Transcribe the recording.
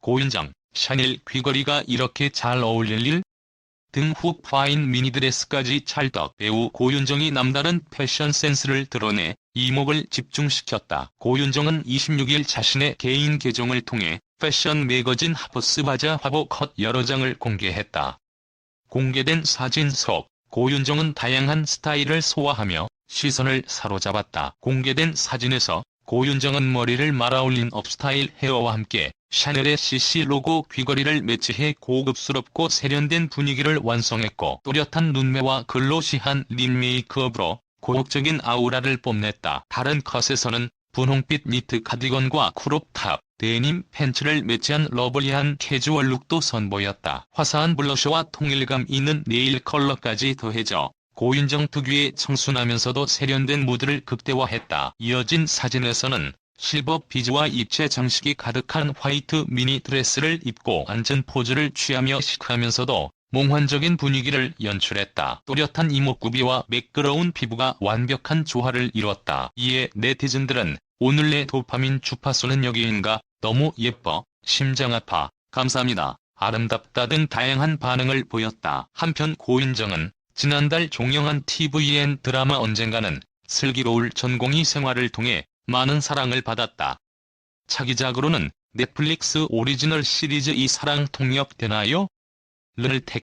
고윤정, 샤넬 귀걸이가 이렇게 잘 어울릴 일? 등후 파인 미니드레스까지 찰떡 배우 고윤정이 남다른 패션 센스를 드러내 이목을 집중시켰다. 고윤정은 26일 자신의 개인 계정을 통해 패션 매거진 하버스 바자 화보 컷 여러 장을 공개했다. 공개된 사진 속 고윤정은 다양한 스타일을 소화하며 시선을 사로잡았다. 공개된 사진에서 고윤정은 머리를 말아올린 업스타일 헤어와 함께 샤넬의 CC 로고 귀걸이를 매치해 고급스럽고 세련된 분위기를 완성했고 또렷한 눈매와 글로시한 립 메이크업으로 고혹적인 아우라를 뽐냈다. 다른 컷에서는 분홍빛 니트 카디건과 크롭탑, 데님 팬츠를 매치한 러블리한 캐주얼 룩도 선보였다. 화사한 블러셔와 통일감 있는 네일 컬러까지 더해져 고윤정 특유의 청순하면서도 세련된 무드를 극대화했다. 이어진 사진에서는 실버 비즈와 입체 장식이 가득한 화이트 미니 드레스를 입고 앉은 포즈를 취하며 시크하면서도 몽환적인 분위기를 연출했다. 또렷한 이목구비와 매끄러운 피부가 완벽한 조화를 이뤘다. 이에 네티즌들은 오늘 내 도파민 주파수는 여기인가? 너무 예뻐, 심장 아파, 감사합니다, 아름답다 등 다양한 반응을 보였다. 한편 고인정은 지난달 종영한 TVN 드라마 언젠가는 슬기로울 전공의 생활을 통해 많은 사랑을 받았다. 차기작으로는 넷플릭스 오리지널 시리즈 이 사랑 통역 되나요? 를 택.